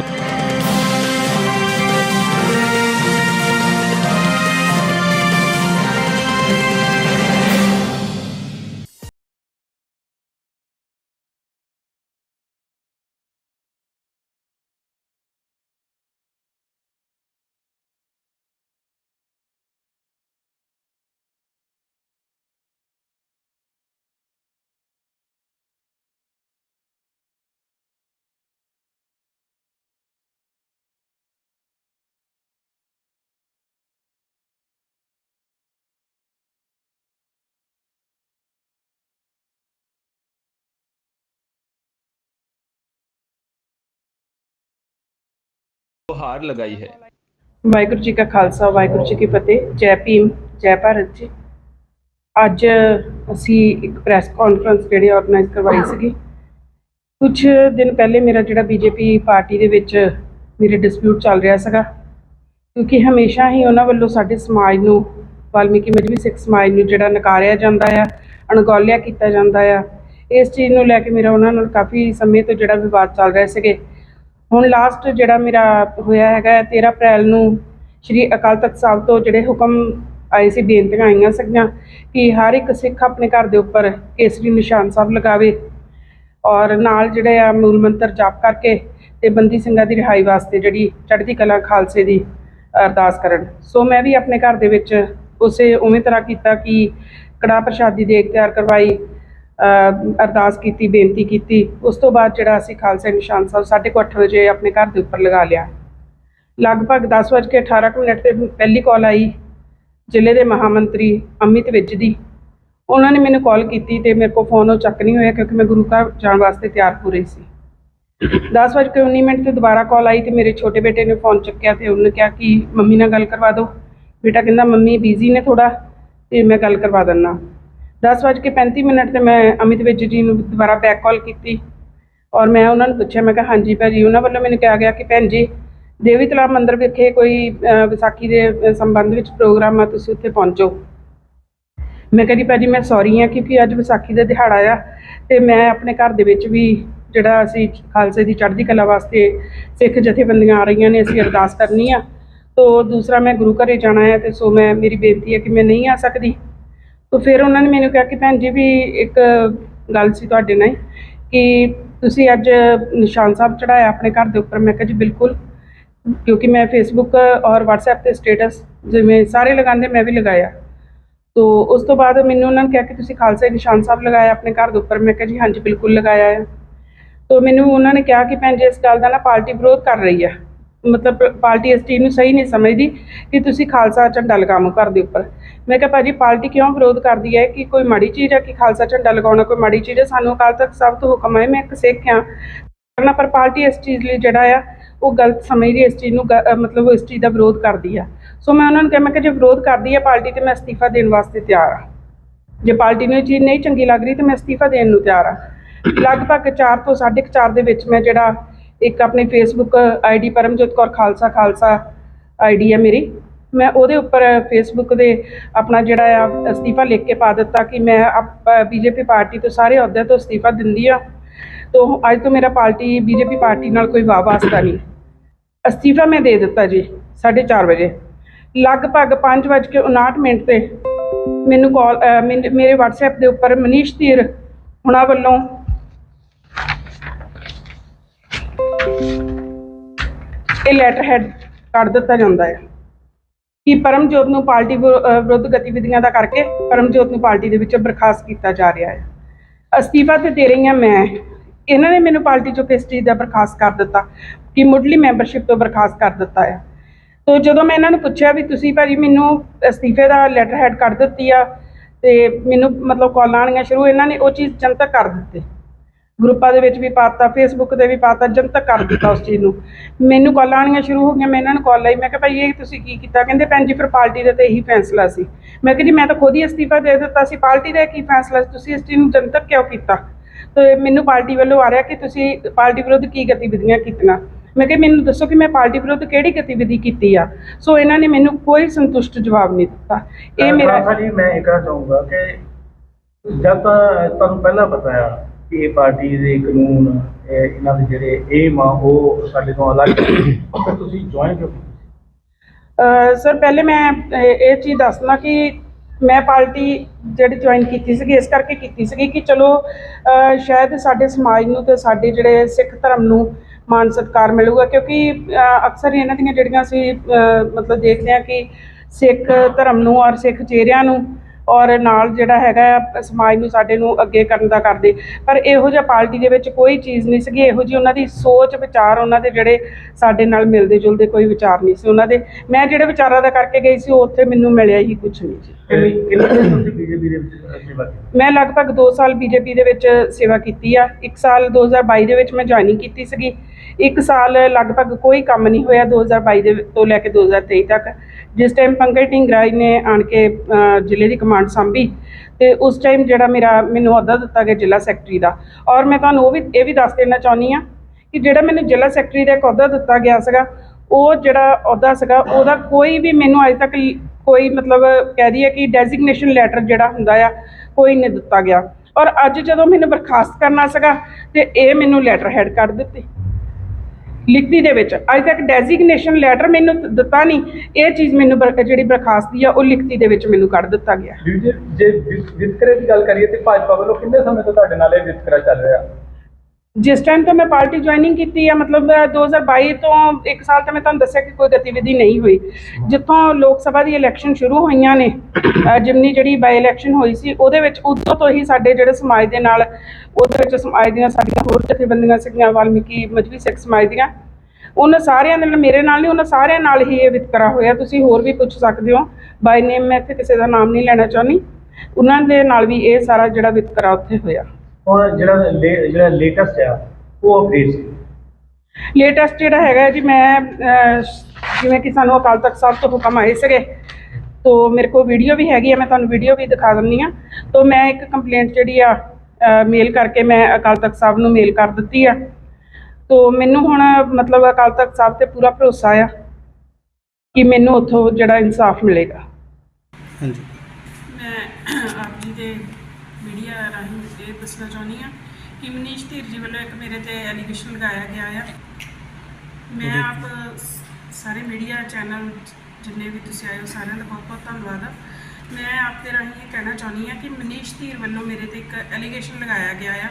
Тут ਹਾਰ ਲਗਾਈ ਹੈ। ਵਾਹਿਗੁਰੂ ਜੀ ਕਾ ਖਾਲਸਾ, ਵਾਹਿਗੁਰੂ ਜੀ ਕੀ ਫਤਿਹ। ਜੈ ਭੀਮ, ਜੈ ਭਾਰਤ ਜੀ। ਅੱਜ ਅਸੀਂ ਇੱਕ ਪ੍ਰੈਸ ਕਾਨਫਰੰਸ ਜਿਹੜੀ ਆਰਗੇਨਾਈਜ਼ ਕਰਵਾਈ ਸੀਗੀ। ਕੁਝ ਦਿਨ ਪਹਿਲੇ ਮੇਰਾ ਜਿਹੜਾ ਬੀਜੇਪੀ ਪਾਰਟੀ ਦੇ ਵਿੱਚ ਮੇਰੇ ਡਿਸਪਿਊਟ ਚੱਲ ਰਿਹਾ ਸੀਗਾ। ਕਿਉਂਕਿ ਹਮੇਸ਼ਾ ਹੀ ਉਹਨਾਂ ਵੱਲੋਂ ਸਾਡੇ ਸਮਾਜ ਨੂੰ, ਵਾਲਮੀਕੀ ਮਜਬੀ ਸਿੱਖ ਸਮਾਜ ਨੂੰ ਜਿਹੜਾ ਨਕਾਰਿਆ ਜਾਂਦਾ ਆ, ਅਣਗੌਲਿਆ ਕੀਤਾ ਜਾਂਦਾ ਆ, ਇਸ ਚੀਜ਼ ਨੂੰ ਲੈ ਕੇ ਮੇਰਾ ਉਹਨਾਂ ਨਾਲ ਕਾਫੀ ਸਮੇਂ ਤੋਂ ਜਿਹੜਾ ਵਿਵਾਦ ਚੱਲ ਰਿਹਾ ਸੀਗੇ। ਹੁਣ ਲਾਸਟ ਜਿਹੜਾ ਮੇਰਾ ਹੋਇਆ ਹੈਗਾ ਹੈ, 13 ਅਪ੍ਰੈਲ ਨੂੰ ਸ਼੍ਰੀ ਅਕਾਲ ਤਖਤ ਸਾਹਿਬ ਤੋਂ ਜਿਹੜੇ ਹੁਕਮ ਆਏ ਸੀ ਬੇਨਤੀਆਂ ਆਈਆਂ ਸੀਗੀਆਂ ਕਿ ਹਰ ਇੱਕ ਸਿੱਖ ਆਪਣੇ ਘਰ ਦੇ ਉੱਪਰ ਕੇਸਰੀ ਨਿਸ਼ਾਨ ਸਾਹਿਬ ਲਗਾਵੇ ਔਰ ਨਾਲ ਜਿਹੜੇ ਆ ਮੂਲ ਮੰਤਰ ਜਾਪ ਕਰਕੇ ਤੇ ਬੰਦੀ ਸਿੰਘਾਂ ਦੀ ਰਿਹਾਈ ਵਾਸਤੇ ਜਿਹੜੀ ਚੜ੍ਹਦੀ ਕਲਾ ਖਾਲਸੇ ਦੀ ਅਰਦਾਸ ਕਰਨ। ਸੋ ਮੈਂ ਵੀ ਆਪਣੇ ਘਰ ਦੇ ਵਿੱਚ ਉਸੇ ਉਵੇਂ ਤਰ੍ਹਾਂ ਕੀਤਾ ਕਿ ਕੜਾ ਪ੍ਰਸ਼ਾਦੀ ਦੇ ਤਿਆਰ ਕਰਵਾਈ ਅਰਦਾਸ ਕੀਤੀ, ਬੇਨਤੀ ਕੀਤੀ। ਉਸ ਤੋਂ ਬਾਅਦ ਜਿਹੜਾ ਅਸੀਂ ਖਾਲਸਾ ਨਿਸ਼ਾਨ ਸਾਹਿਬ 8:30 ਵਜੇ ਆਪਣੇ ਘਰ ਦੇ ਉੱਪਰ ਲਗਾ ਲਿਆ। ਲਗਭਗ 10:18 ਮਿੰਟ ਤੇ ਪਹਿਲੀ ਕਾਲ ਆਈ ਜ਼ਿਲ੍ਹੇ ਦੇ ਮਹਾਮੰਤਰੀ ਅਮਿਤ ਵਿੱਜ ਦੀ। ਉਹਨਾਂ ਨੇ ਮੈਨੂੰ ਕਾਲ ਕੀਤੀ ਤੇ ਮੇਰੇ ਕੋਲ ਫੋਨ ਉਹ ਚੱਕ ਨਹੀਂ ਹੋਇਆ ਕਿਉਂਕਿ ਮੈਂ ਗੁਰੂ ਘਰ ਜਾਣ ਵਾਸਤੇ ਤਿਆਰ ਹੋ ਰਹੀ ਸੀ 10:19 ਮਿੰਟ ਤੇ ਦੁਬਾਰਾ ਕਾਲ ਆਈ ਤੇ ਮੇਰੇ ਛੋਟੇ ਬੇਟੇ ਨੇ ਫੋਨ ਚੱਕਿਆ ਤੇ ਉਹਨੇ ਕਿਹਾ ਕਿ ਮੰਮੀ ਨਾਲ ਗੱਲ ਕਰਵਾ ਦਿਓ। ਬੇਟਾ ਕਹਿੰਦਾ, ਮੰਮੀ ਬਿਜ਼ੀ ਨੇ ਥੋੜਾ ਤੇ ਮੈਂ ਗੱਲ ਕਰਵਾ ਦਿੰਦਾ। 10:35 ਮਿੰਟ ਤੇ ਮੈਂ ਅਮਿਤ ਵਿਜ ਜੀ ਨੂੰ ਦੁਬਾਰਾ ਬੈਕ ਕਾਲ ਕੀਤੀ ਔਰ ਮੈਂ ਉਹਨਾਂ ਨੂੰ ਪੁੱਛਿਆ, ਮੈਂ ਕਿਹਾ, ਹਾਂਜੀ ਭਾਜੀ, ਉਹਨਾਂ ਵੱਲੋਂ ਮੈਨੂੰ ਕਿਹਾ ਗਿਆ ਕਿ ਭੈਣ ਜੀ, ਦੇਵੀ ਤਲਾਬ ਮੰਦਿਰ ਵਿਖੇ ਕੋਈ ਵਿਸਾਖੀ ਦੇ ਸੰਬੰਧ ਵਿੱਚ ਪ੍ਰੋਗਰਾਮ ਆ, ਤੁਸੀਂ ਉੱਥੇ ਪਹੁੰਚੋ। ਮੈਂ ਕਹਿੰਦੀ ਭਾਜੀ, ਮੈਂ ਸੌਰੀ ਹਾਂ ਕਿਉਂਕਿ ਅੱਜ ਵਿਸਾਖੀ ਦਾ ਦਿਹਾੜਾ ਆ ਤੇ ਮੈਂ ਆਪਣੇ ਘਰ ਦੇ ਵਿੱਚ ਵੀ ਜਿਹੜਾ ਅਸੀਂ ਖਾਲਸੇ ਦੀ ਚੜ੍ਹਦੀ ਕਲਾ ਵਾਸਤੇ ਸਿੱਖ ਜਥੇਬੰਦੀਆਂ ਆ ਰਹੀਆਂ ਨੇ, ਅਸੀਂ ਅਰਦਾਸ ਕਰਨੀ ਆ। ਤੋ ਦੂਸਰਾ ਮੈਂ ਗੁਰੂ ਘਰੇ ਜਾਣਾ ਹੈ ਤੇ ਸੋ ਮੈਂ, ਮੇਰੀ ਬੇਨਤੀ ਹੈ ਕਿ ਮੈਂ ਨਹੀਂ ਆ ਸਕਦੀ। ਤੋ ਫਿਰ ਉਹਨਾਂ ਨੇ ਮੈਨੂੰ ਕਿਹਾ ਕਿ ਭੈਣ ਜੀ ਵੀ ਇੱਕ ਗੱਲ ਸੀ ਤੁਹਾਡੇ ਨਾਲ ਕਿ ਤੁਸੀਂ ਅੱਜ ਨਿਸ਼ਾਨ ਸਾਹਿਬ ਚੜਾਇਆ ਆਪਣੇ ਘਰ ਦੇ ਉੱਪਰ। ਮੈਂ ਕਿਹਾ ਜੀ ਬਿਲਕੁਲ, ਕਿਉਂਕਿ ਮੈਂ ਫੇਸਬੁੱਕ ਔਰ WhatsApp ਤੇ ਸਟੇਟਸ ਜਿਵੇਂ ਸਾਰੇ ਲਗਾਉਂਦੇ, ਮੈਂ ਵੀ ਲਗਾਇਆ। ਤੋ ਉਸ ਤੋਂ ਬਾਅਦ ਮੈਨੂੰ ਉਹਨਾਂ ਨੇ ਕਿਹਾ ਕਿ ਤੁਸੀਂ ਖਾਲਸਾ ਨਿਸ਼ਾਨ ਸਾਹਿਬ ਲਗਾਇਆ ਆਪਣੇ ਘਰ ਦੇ ਉੱਪਰ। ਮੈਂ ਕਿਹਾ ਜੀ ਹਾਂਜੀ, ਬਿਲਕੁਲ ਲਗਾਇਆ ਹੈ ਤੋ ਮੈਨੂੰ ਉਹਨਾਂ ਨੇ ਕਿਹਾ ਕਿ ਭੈਣ ਜੀ ਇਸ ਗੱਲ ਦਾ ਨਾ ਪਾਰਟੀ ਵਿਰੋਧ ਕਰ ਰਹੀ ਹੈ ਮਤਲਬ ਪਾਰਟੀ ਇਸ ਚੀਜ਼ ਨੂੰ ਸਹੀ ਨਹੀਂ ਸਮਝਦੀ ਕਿ ਤੁਸੀਂ ਖਾਲਸਾ ਝੰਡਾ ਲਗਾਵੋ ਘਰ ਦੇ ਉੱਪਰ। ਮੈਂ ਕਿਹਾ, ਭਾਜੀ, ਪਾਰਟੀ ਕਿਉਂ ਵਿਰੋਧ ਕਰਦੀ ਹੈ ਕਿ ਕੋਈ ਮਾੜੀ ਚੀਜ਼ ਹੈ ਕਿ ਖਾਲਸਾ ਝੰਡਾ ਲਗਾਉਣਾ ਕੋਈ ਮਾੜੀ ਚੀਜ਼ ਹੈ? ਸਾਨੂੰ ਅਕਾਲ ਤਖਤ ਸਾਹਿਬ ਤੋਂ ਹੁਕਮ ਹੈ ਮੈਂ ਇੱਕ ਸਿੱਖ ਹਾਂ। ਕਰਨਾ, ਪਰ ਪਾਰਟੀ ਇਸ ਚੀਜ਼ ਲਈ ਜਿਹੜਾ ਆ, ਉਹ ਗਲਤ ਸਮਝਦੀ ਹੈ, ਇਸ ਚੀਜ਼ ਨੂੰ ਗ- ਮਤਲਬ ਉਹ ਇਸ ਚੀਜ਼ ਦਾ ਵਿਰੋਧ ਕਰਦੀ ਆ। ਸੋ ਮੈਂ ਉਹਨਾਂ ਨੂੰ ਕਿਹਾ, ਮੈਂ ਕਿ ਜੇ ਵਿਰੋਧ ਕਰਦੀ ਆ ਪਾਰਟੀ, ਤੇ ਮੈਂ ਅਸਤੀਫਾ ਦੇਣ ਵਾਸਤੇ ਤਿਆਰ ਆ ਜੇ ਪਾਰਟੀ ਨੂੰ ਇਹ ਚੀਜ਼ ਨਹੀਂ ਚੰਗੀ ਲੱਗ ਰਹੀ, ਤੇ ਮੈਂ ਅਸਤੀਫਾ ਦੇਣ ਨੂੰ ਤਿਆਰ ਆ ਲਗਭਗ 4 ਤੋਂ 4:30 ਦੇ ਵਿੱਚ ਮੈਂ ਜਿਹੜਾ ਇੱਕ ਆਪਣੀ Facebook ID Paramjot Kaur Khalsa Khalsa ID ਹੈ ਮੇਰੀ। ਮੈਂ ਉਹਦੇ ਉੱਪਰ ਫੇਸਬੁੱਕ ਦੇ ਆਪਣਾ ਜਿਹੜਾ ਆ, ਅਸਤੀਫਾ ਲਿਖ ਕੇ ਪਾ ਦਿੱਤਾ ਕਿ ਮੈਂ ਬੀਜੇਪੀ ਪਾਰਟੀ ਤੋਂ ਸਾਰੇ ਅਹੁਦਿਆਂ ਤੋਂ ਅਸਤੀਫਾ ਦਿੰਦੀ ਆ। ਤੋਂ ਅੱਜ ਤੋਂ ਮੇਰਾ ਪਾਰਟੀ ਬੀਜੇਪੀ ਪਾਰਟੀ ਨਾਲ ਕੋਈ ਵਾਹ ਵਾਸਤਾ ਨਹੀਂ। ਅਸਤੀਫਾ ਮੈਂ ਦੇ ਦਿੱਤਾ ਜੀ 4:30 ਵਜੇ। ਲਗਭਗ 5:59 ਮਿੰਟ ਤੇ ਮੈਨੂੰ ਕਾਲ ਮੇਰੇ WhatsApp ਦੇ ਉੱਪਰ ਮਨੀਸ਼ ਧੀਰ ਹੁਣਾਂ ਵੱਲੋਂ ਇਹ ਲੈਟਰ ਹੈਡ ਕੱਢ ਦਿੱਤਾ ਜਾਂਦਾ ਹੈ ਕਿ ਪਰਮਜੋਤ ਨੂੰ ਪਾਰਟੀ ਵਿਰੁੱਧ ਗਤੀਵਿਧੀਆਂ ਦਾ ਕਰਕੇ ਪਰਮਜੋਤ ਨੂੰ ਪਾਰਟੀ ਦੇ ਵਿੱਚੋਂ ਬਰਖਾਸਤ ਕੀਤਾ ਜਾ ਰਿਹਾ ਹੈ। ਅਸਤੀਫਾ ਤੇ ਦੇ ਰਹੀ ਹਾਂ ਮੈਂ। ਇਹਨਾਂ ਨੇ ਮੈਨੂੰ ਪਾਰਟੀ ਚੋਂ ਕਿਸ ਚੀਜ਼ ਦਾ ਬਰਖਾਸਤ ਕਰ ਦਿੱਤਾ? ਕਿ ਮੁੱਢਲੀ ਮੈਂਬਰਸ਼ਿਪ ਤੋਂ ਬਰਖਾਸਤ ਕਰ ਦਿੱਤਾ ਹੈ। ਤੋ ਜਦੋਂ ਮੈਂ ਇਹਨਾਂ ਨੂੰ ਪੁੱਛਿਆ ਵੀ ਤੁਸੀਂ ਭਾਜੀ ਮੈਨੂੰ ਅਸਤੀਫੇ ਦਾ ਲੈਟਰ ਹੈਡ ਕੱਢ ਦਿੱਤੀ ਆ ਤੇ ਮੈਨੂੰ ਮਤਲਬ ਕਾਲਾਂ ਆਉਣੀਆਂ ਸ਼ੁਰੂ, ਇਹਨਾਂ ਨੇ ਉਹ ਚੀਜ਼ ਜਨਤਕ ਕਰ ਦਿੱਤੀ। ਗਰੁੱਪਾਂ ਦੇ ਵਿੱਚ ਵੀ ਪਾਤਾ ਫੇਸਬੁੱਕ ਤੇ ਵੀ ਪਾਤਾ ਜਨਤਕ ਕਰ ਦਿੱਤਾ ਉਸ ਚੀਜ਼ ਨੂੰ। ਮੈਨੂੰ ਕਾਲਾਂ ਆਉਣੀਆਂ ਸ਼ੁਰੂ ਹੋ ਗਈਆਂ ਮੈਂ ਇਹਨਾਂ ਨੂੰ ਕਾਲ ਲਾਈ ਮੈਂ ਕਿਹਾ ਭਾਈ ਇਹ ਤੁਸੀਂ ਕੀ ਕੀਤਾ? ਕਹਿੰਦੇ ਭੈਣ ਜੀ ਫਿਰ ਪਾਰਟੀ ਦਾ ਤਾਂ ਇਹੀ ਫੈਸਲਾ ਸੀ। ਮੈਂ ਕਿਹਾ ਜੀ ਮੈਂ ਤਾਂ ਖੁਦ ਹੀ ਅਸਤੀਫਾ ਦੇ ਦਿੱਤਾ ਸੀ ਪਾਰਟੀ ਦਾ ਕੀ ਫੈਸਲਾ ਤੁਸੀਂ ਇਸ ਚੀਜ਼ ਨੂੰ ਜਨਤਕ ਕਿਉਂ ਕੀਤਾ? ਤੇ ਮੈਨੂੰ ਪਾਰਟੀ ਵੱਲੋਂ ਆ ਰਿਹਾ ਕਿ ਤੁਸੀਂ ਪਾਰਟੀ ਵਿਰੁੱਧ ਕੀ ਗਤੀਵਿਧੀਆਂ ਕੀਤੀਆਂ? ਮੈਂ ਕਿਹਾ ਮੈਨੂੰ ਦੱਸੋ ਕਿ ਮੈਂ ਪਾਰਟੀ ਵਿਰੁੱਧ ਕਿਹੜੀ ਗਤੀਵਿਧੀ ਕੀਤੀ ਆ? ਸੋ ਇਹਨਾਂ ਨੇ ਮੈਨੂੰ ਕੋਈ ਸੰਤੁਸ਼ਟ ਜਵਾਬ ਨਹੀਂ ਦਿੱਤਾ। ਇਹ ਮੇਰਾ ਜੀ ਮੈਂ ਇਹ ਕਹਿਣਾ ਚਾਹੂੰਗਾ ਕਿ ਜਦ ਤੁਹਾਨੂੰ ਪਹਿਲਾਂ ਬਤਾਇਆ ਇਹ ਪਾਰਟੀ ਦੇ ਕਾਨੂੰਨ, ਇਹ ਇਹਨਾਂ ਦੇ ਜਿਹੜੇ ਏਮ ਆ, ਉਹ ਸਾਡੇ ਤੋਂ ਅਲੱਗ ਹੈ। ਫਿਰ ਤੁਸੀਂ ਜੁਆਇਨ ਕਿਉਂ ਕੀਤੀ? ਅਹ ਸਰ, ਪਹਿਲੇ ਮੈਂ ਇਹ ਇਹ ਚੀਜ਼ ਦੱਸਣਾ ਕਿ ਮੈਂ ਪਾਰਟੀ ਜਿਹੜੀ ਜੁਆਇਨ ਕੀਤੀ ਸੀਗੀ, ਇਸ ਕਰਕੇ ਕੀਤੀ ਸੀਗੀ ਕਿ ਚਲੋ ਅਹ ਸ਼ਾਇਦ ਸਾਡੇ ਸਮਾਜ ਨੂੰ ਤੇ ਸਾਡੇ ਜਿਹੜੇ ਸਿੱਖ ਧਰਮ ਨੂੰ ਮਾਨ ਸਤਿਕਾਰ ਮਿਲੂਗਾ, ਕਿਉਂਕਿ ਅਹ ਅਕਸਰ ਇਹਨਾਂ ਦੀਆਂ ਜਿਹੜੀਆਂ ਅਸੀਂ ਅਹ ਮਤਲਬ ਦੇਖਦੇ ਹਾਂ ਕਿ ਸਿੱਖ ਧਰਮ ਨੂੰ ਔਰ ਸਿੱਖ ਚਿਹਰਿਆਂ ਨੂੰ ਔਰ ਨਾਲ ਜਿਹੜਾ ਹੈਗਾ ਸਮਾਜ ਨੂੰ ਸਾਡੇ ਨੂੰ ਅੱਗੇ ਕਰਨ ਦਾ ਕਰਦੇ। ਪਰ ਇਹੋ ਜਿਹਾ ਪਾਰਟੀ ਦੇ ਵਿੱਚ ਕੋਈ ਚੀਜ਼ ਨਹੀਂ ਸੀਗੀ। ਇਹੋ ਜਿਹੀ ਉਹਨਾਂ ਦੀ ਸੋਚ ਵਿਚਾਰ ਉਹਨਾਂ ਦੇ ਜਿਹੜੇ ਸਾਡੇ ਨਾਲ ਮਿਲਦੇ ਜੁਲਦੇ ਕੋਈ ਵਿਚਾਰ ਨਹੀਂ ਸੀ ਉਹਨਾਂ ਦੇ। ਮੈਂ ਜਿਹੜੇ ਵਿਚਾਰਾਂ ਦਾ ਕਰਕੇ ਗਈ ਸੀ ਉੱਥੇ ਮੈਨੂੰ ਮਿਲਿਆ ਹੀ ਕੁਝ ਨਹੀਂ ਜੀ। ਕਿੰਨੀ ਕਿੰਨੀ ਦੇਰ ਤੁਸੀਂ ਬੀਜੇਪੀ ਦੇ ਵਿੱਚ ਸੇਵਾ ਕੀਤੀ? ਮੈਂ ਲਗਭਗ 2 ਸਾਲ ਬੀਜੇਪੀ ਦੇ ਵਿੱਚ ਸੇਵਾ ਕੀਤੀ ਆ। 1 ਸਾਲ 2022 ਦੇ ਵਿੱਚ ਮੈਂ ਜੁਆਇਨਿੰਗ ਕੀਤੀ ਸੀਗੀ। 1 ਸਾਲ ਲਗਭਗ ਕੋਈ ਕੰਮ ਨਹੀਂ ਹੋਇਆ 2022 ਦੇ ਤੋਂ ਲੈ ਕੇ 2023 ਤੱਕ। ਜਿਸ ਟਾਈਮ ਪੰਕਜ ਢਿੰਗਰਾ ਜੀ ਨੇ ਆਣ ਕੇ ਜ਼ਿਲ੍ਹੇ ਦੀ ਕਮਾਂਡ ਸੰਭੀ ਤੇ ਉਸ ਟਾਈਮ ਜਿਹੜਾ ਮੇਰਾ ਮੈਨੂੰ ਅਹੁਦਾ ਦਿੱਤਾ ਗਿਆ ਜ਼ਿਲ੍ਹਾ ਸੈਕਟਰੀ ਦਾ ਔਰ ਮੈਂ ਤੁਹਾਨੂੰ ਉਹ ਵੀ, ਇਹ ਵੀ ਦੱਸ ਦੇਣਾ ਚਾਹੁੰਦੀ ਆ ਕਿ ਜਿਹੜਾ ਮੈਨੂੰ ਜ਼ਿਲ੍ਹਾ ਸੈਕਟਰੀ ਦਾ ਇੱਕ ਅਹੁਦਾ ਦਿੱਤਾ ਗਿਆ ਸੀਗਾ, ਉਹ ਜਿਹੜਾ ਅਹੁਦਾ ਸੀਗਾ, ਉਹਦਾ ਕੋਈ ਵੀ ਮੈਨੂੰ ਅਜੇ ਤੱਕ ਕੋਈ ਮਤਲਬ ਕਹਿ ਦਈਏ ਕਿ ਡੈਜ਼ਿਗਨੇਸ਼ਨ ਲੈਟਰ ਜਿਹੜਾ ਹੁੰਦਾ ਆ, ਕੋਈ ਨਹੀਂ ਦਿੱਤਾ ਗਿਆ। ਔਰ ਅੱਜ ਜਦੋਂ ਮੈਨੂੰ ਬਰਖਾਸਤ ਕਰਨਾ ਸੀਗਾ ਤੇ ਇਹ ਮੈਨੂੰ ਲੈਟਰ ਹੈਡ ਕਰ ਦਿੱਤੇ। ਲਿਖਤੀ ਦੇ ਵਿੱਚ। ਅਜੇ ਤੱਕ ਡੈਜ਼ਿਗਨੇਸ਼ਨ ਲੈਟਰ ਮੈਨੂੰ ਦਿੱਤਾ ਨਹੀਂ। ਇਹ ਚੀਜ਼ ਮੈਨੂੰ ਬਰ- ਜਿਹੜੀ ਬਰਖਾਸਤ ਦੀ ਆ, ਉਹ ਲਿਖਤੀ ਦੇ ਵਿੱਚ ਮੈਨੂੰ ਕੱਢ ਦਿੱਤਾ ਗਿਆ। ਜੇ ਵਿਤਕਰੇ ਦੀ ਗੱਲ ਕਰੀਏ ਤੇ ਭਾਜਪਾ ਵੱਲੋਂ ਕਿੰਨੇ ਸਮੇਂ ਤੋਂ ਤੁਹਾਡੇ ਨਾਲ ਇਹ ਵਿਤਕਰਾ ਚੱਲ ਰਿਹਾ? ਜਿਸ ਟਾਈਮ ਤੋਂ ਮੈਂ ਪਾਰਟੀ ਜੁਆਇਨਿੰਗ ਕੀਤੀ ਆ ਮਤਲਬ ਅ, 2022 ਤੋਂ ਇੱਕ ਸਾਲ ਤੋਂ ਮੈਂ ਤੁਹਾਨੂੰ ਦੱਸਿਆ ਕਿ ਕੋਈ ਗਤੀਵਿਧੀ ਨਹੀਂ ਹੋਈ। ਜਿੱਥੋਂ ਲੋਕ ਸਭਾ ਦੀ ਇਲੈਕਸ਼ਨ ਸ਼ੁਰੂ ਹੋਈਆਂ ਨੇ ਜਿਮਨੀ ਜਿਹੜੀ ਬਾਈ ਇਲੈਕਸ਼ਨ ਹੋਈ ਸੀ ਉਹਦੇ ਵਿੱਚ ਉਦੋਂ ਤੋਂ ਹੀ ਸਾਡੇ ਜਿਹੜੇ ਸਮਾਜ ਦੇ ਨਾਲ ਉਹਦੇ ਵਿੱਚ ਸਮਾਜ ਦੀਆਂ ਸਾਡੀਆਂ ਹੋਰ ਜਥੇਬੰਦੀਆਂ ਸੀਗੀਆਂ ਵਾਲਮੀਕੀ ਮਜਬੀ ਸਿੱਖ ਸਮਾਜ ਦੀਆਂ। ਉਹਨਾਂ ਸਾਰਿਆਂ ਦੇ ਨਾਲ ਮੇਰੇ ਨਾਲ ਨਹੀਂ ਉਹਨਾਂ ਸਾਰਿਆਂ ਨਾਲ ਹੀ ਇਹ ਵਿਤਕਰਾ ਹੋਇਆ। ਤੁਸੀਂ ਹੋਰ ਵੀ ਪੁੱਛ ਸਕਦੇ ਹੋ। ਬਾਈ ਨੇਮ ਮੈਂ ਇੱਥੇ ਕਿਸੇ ਦਾ ਨਾਮ ਨਹੀਂ ਲੈਣਾ ਚਾਹੁੰਦੀ। ਉਹਨਾਂ ਦੇ ਨਾਲ ਵੀ ਇਹ ਸਾਰਾ ਜਿਹੜਾ ਵਿਤਕਰਾ ਉੱਥੇ ਹੋਇਆ। ਹੁਣ ਜਿਹੜਾ ਲੇ- ਜਿਹੜਾ ਲੇਟੈਸਟ ਆ ਉਹ ਅਪਡੇਟ ਸੀ। ਲੇਟੈਸਟ ਜਿਹੜਾ ਹੈਗਾ ਹੈ ਜੀ ਮੈਂ ਅਹ, ਜਿਵੇਂ ਕਿ ਸਾਨੂੰ ਅਕਾਲ ਤਖਤ ਸਾਹਿਬ ਤੋਂ ਹੁਕਮ ਆਏ ਸੀਗੇ ਤੋ ਮੇਰੇ ਕੋਲ ਵੀਡੀਓ ਵੀ ਹੈਗੀ ਆ ਮੈਂ ਤੁਹਾਨੂੰ ਵੀਡੀਓ ਵੀ ਦਿਖਾ ਦਿੰਦੀ ਆ। ਤੋ ਮੈਂ ਇੱਕ ਕੰਪਲੇਂਟ ਜਿਹੜੀ ਆ ਮੇਲ ਕਰਕੇ ਮੈਂ ਅਕਾਲ ਤਖਤ ਸਾਹਿਬ ਨੂੰ ਮੇਲ ਕਰ ਦਿੱਤੀ ਆ। ਤੋ ਮੈਨੂੰ ਹੁਣ ਮਤਲਬ ਅਕਾਲ ਤਖਤ ਸਾਹਿਬ ਤੇ ਪੂਰਾ ਭਰੋਸਾ ਆ ਕਿ ਮੈਨੂੰ ਉੱਥੋਂ ਜਿਹੜਾ ਇਨਸਾਫ ਮਿਲੇਗਾ। ਹਾਂਜੀ। ਮੈਂ ਆਪ ਜੀ ਦੇ ਦੱਸਣਾ ਚਾਹੁੰਦੀ ਹਾਂ ਕਿ ਮਨੀਸ਼ ਧੀਰ ਜੀ ਵੱਲੋਂ ਇੱਕ ਮੇਰੇ ਤੇ ਐਲੀਗੇਸ਼ਨ ਲਗਾਇਆ ਗਿਆ ਆ। ਮੈਂ ਆਪ ਸਾਰੇ ਮੀਡੀਆ ਚੈਨਲ ਜਿੰਨੇ ਵੀ ਤੁਸੀਂ ਆਏ ਹੋ ਸਾਰਿਆਂ ਦਾ ਬਹੁਤ ਬਹੁਤ ਧੰਨਵਾਦ ਆ। ਮੈਂ ਆਪ ਦੇ ਰਾਹੀਂ ਇਹ ਕਹਿਣਾ ਚਾਹੁੰਦੀ ਹਾਂ ਕਿ ਮਨੀਸ਼ ਧੀਰ ਵੱਲੋਂ ਮੇਰੇ ਤੇ ਇੱਕ ਐਲੀਗੇਸ਼ਨ ਲਗਾਇਆ ਗਿਆ ਆ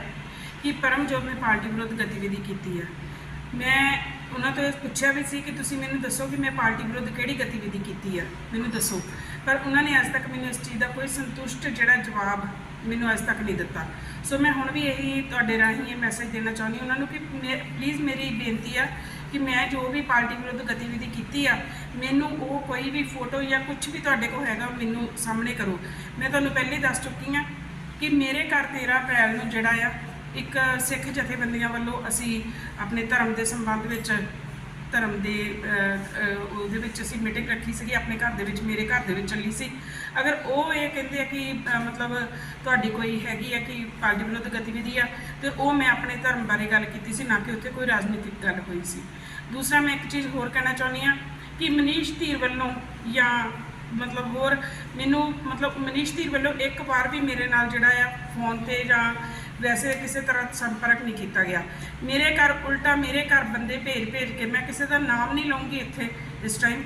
ਕਿ ਪਰਮਜੋਤ ਨੇ ਪਾਰਟੀ ਵਿਰੁੱਧ ਗਤੀਵਿਧੀ ਕੀਤੀ ਆ। ਮੈਂ ਉਹਨਾਂ ਤੋਂ ਇਹ ਪੁੱਛਿਆ ਵੀ ਸੀ ਕਿ ਤੁਸੀਂ ਮੈਨੂੰ ਦੱਸੋ ਕਿ ਮੈਂ ਪਾਰਟੀ ਵਿਰੁੱਧ ਕਿਹੜੀ ਗਤੀਵਿਧੀ ਕੀਤੀ ਆ? ਮੈਨੂੰ ਦੱਸੋ। ਪਰ ਉਹਨਾਂ ਨੇ ਅੱਜ ਤੱਕ ਮੈਨੂੰ ਇਸ ਚੀਜ਼ ਦਾ ਕੋਈ ਸੰਤੁਸ਼ਟ ਜਿਹੜਾ ਜਵਾਬ ਮੈਨੂੰ ਅੱਜ ਤੱਕ ਨਹੀਂ ਦਿੱਤਾ। ਸੋ ਮੈਂ ਹੁਣ ਵੀ ਇਹੀ ਤੁਹਾਡੇ ਰਾਹੀਂ ਇਹ ਮੈਸੇਜ ਦੇਣਾ ਚਾਹੁੰਦੀ ਉਹਨਾਂ ਨੂੰ ਕਿ ਪਲੀਜ਼ ਮੇਰੀ ਬੇਨਤੀ ਆ ਕਿ ਮੈਂ ਜੋ ਵੀ ਪਾਰਟੀ ਵਿਰੁੱਧ ਗਤੀਵਿਧੀ ਕੀਤੀ ਆ, ਮੈਨੂੰ ਉਹ ਕੋਈ ਵੀ ਫੋਟੋ ਜਾਂ ਕੁਝ ਵੀ ਤੁਹਾਡੇ ਕੋਲ ਹੈਗਾ, ਉਹ ਮੈਨੂੰ ਸਾਹਮਣੇ ਕਰੋ। ਮੈਂ ਤੁਹਾਨੂੰ ਪਹਿਲੇ ਦੱਸ ਚੁੱਕੀ ਆ ਕਿ ਮੇਰੇ ਘਰ 13 ਅਪ੍ਰੈਲ ਨੂੰ ਜਿਹੜਾ ਆ, ਇੱਕ ਸਿੱਖ ਜਥੇਬੰਦੀਆਂ ਵੱਲੋਂ ਅਸੀਂ ਆਪਣੇ ਧਰਮ ਦੇ ਸੰਬੰਧ ਵਿੱਚ ਧਰਮ ਦੇ ਉਹਦੇ ਵਿੱਚ ਅਸੀਂ ਮੀਟਿੰਗ ਰੱਖੀ ਸੀਗੀ, ਆਪਣੇ ਘਰ ਦੇ ਵਿੱਚ, ਮੇਰੇ ਘਰ ਦੇ ਵਿੱਚ ਚੱਲੀ ਸੀ। ਅਗਰ ਉਹ ਇਹ ਕਹਿੰਦੇ ਆ ਕਿ ਮਤਲਬ ਤੁਹਾਡੀ ਕੋਈ ਹੈਗੀ ਆ ਕਿ ਪਾਰਟੀ ਵਿਰੁੱਧ ਗਤੀਵਿਧੀ ਆ, ਤੇ ਉਹ ਮੈਂ ਆਪਣੇ ਧਰਮ ਬਾਰੇ ਗੱਲ ਕੀਤੀ ਸੀ, ਨਾ ਕਿ ਉੱਥੇ ਕੋਈ ਰਾਜਨੀਤਿਕ ਗੱਲ ਹੋਈ ਸੀ। ਦੂਸਰਾ ਮੈਂ ਇੱਕ ਚੀਜ਼ ਹੋਰ ਕਹਿਣਾ ਚਾਹੁੰਦੀ ਆ ਕਿ ਮਨੀਸ਼ ਧੀਰ ਵੱਲੋਂ ਜਾਂ ਮਤਲਬ ਹੋਰ ਮੈਨੂੰ ਮਤਲਬ ਮਨੀਸ਼ ਧੀਰ ਵੱਲੋਂ ਇੱਕ ਵਾਰ ਵੀ ਮੇਰੇ ਨਾਲ ਜਿਹੜਾ ਆ ਫੋਨ ਤੇ ਜਾਂ ਵੈਸੇ ਕਿਸੇ ਤਰ੍ਹਾਂ ਸੰਪਰਕ ਨਹੀਂ ਕੀਤਾ ਗਿਆ। ਮੇਰੇ ਘਰ ਉਲਟਾ ਮੇਰੇ ਘਰ ਬੰਦੇ ਭੇਜ ਭੇਜ ਕੇ ਮੈਂ ਕਿਸੇ ਦਾ ਨਾਮ ਨਹੀਂ ਲਵਾਂਗੀ ਇੱਥੇ ਇਸ ਟਾਈਮ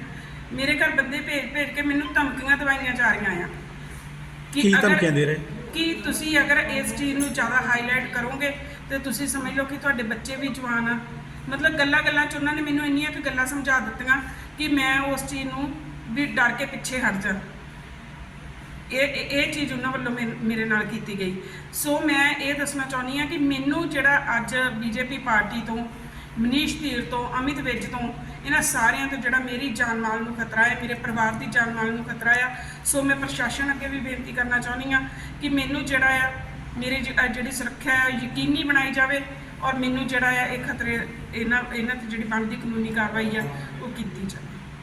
ਮੇਰੇ ਘਰ ਬੰਦੇ ਭੇਜ ਭੇਜ ਕੇ ਮੈਨੂੰ ਧਮਕੀਆਂ ਦਵਾਈਆਂ ਜਾ ਰਹੀਆਂ ਆ। ਕਿ ਅਗਰ- ਧਮਕੀਆਂ ਦੇ ਰਹੇ? ਕਿ ਤੁਸੀਂ ਅਗਰ ਇਸ ਚੀਜ਼ ਨੂੰ ਜ਼ਿਆਦਾ ਹਾਈਲਾਈਟ ਕਰੋਗੇ ਤੇ ਤੁਸੀਂ ਸਮਝ ਲਓ ਕਿ ਤੁਹਾਡੇ ਬੱਚੇ ਵੀ ਜਵਾਨ ਆ। ਮਤਲਬ ਗੱਲਾਂ ਗੱਲਾਂ ਚ ਉਹਨਾਂ ਨੇ ਮੈਨੂੰ ਇੰਨੀਆਂ ਕਿ ਗੱਲਾਂ ਸਮਝਾ ਦਿੱਤੀਆਂ ਕਿ ਮੈਂ ਉਸ ਚੀਜ਼ ਨੂੰ ਵੀ ਡਰ ਕੇ ਪਿੱਛੇ ਹਟ ਜਾ। ਇਹ, ਇਹ- ਚੀਜ਼ ਉਹਨਾਂ ਵੱਲੋਂ ਮੇਰੇ- ਮੇਰੇ ਨਾਲ ਕੀਤੀ ਗਈ। ਸੋ ਮੈਂ ਇਹ ਦੱਸਣਾ ਚਾਹੁੰਦੀ ਹਾਂ ਕਿ ਮੈਨੂੰ ਜਿਹੜਾ ਅੱਜ ਬੀਜੇਪੀ ਪਾਰਟੀ ਤੋਂ, ਮਨੀਸ਼ ਧੀਰ ਤੋਂ, ਅਮਿਤ ਵਿਰਜ ਤੋਂ, ਇਹਨਾਂ ਸਾਰਿਆਂ ਤੋਂ ਜਿਹੜਾ ਮੇਰੀ ਜਾਨ ਮਾਲ ਨੂੰ ਖਤਰਾ ਹੈ, ਮੇਰੇ ਪਰਿਵਾਰ ਦੀ ਜਾਨ ਮਾਲ ਨੂੰ ਖਤਰਾ ਆ, ਸੋ ਮੈਂ ਪ੍ਰਸ਼ਾਸਨ ਅੱਗੇ ਵੀ ਬੇਨਤੀ ਕਰਨਾ ਚਾਹੁੰਦੀ ਹਾਂ ਕਿ ਮੈਨੂੰ ਜਿਹੜਾ ਆ, ਮੇਰੀ ਜਿਹੜੀ ਸੁਰੱਖਿਆ ਹੈ ਯਕੀਨੀ ਬਣਾਈ ਜਾਵੇ ਔਰ ਮੈਨੂੰ ਜਿਹੜਾ ਆ ਇਹ ਖਤਰੇ, ਇਹਨਾਂ ਇਹਨਾਂ ਤੇ ਜਿਹੜੀ ਬਣਦੀ ਕਾਨੂੰਨੀ ਕਾਰਵਾਈ ਆ, ਉਹ ਕੀਤੀ ਜਾਵੇ।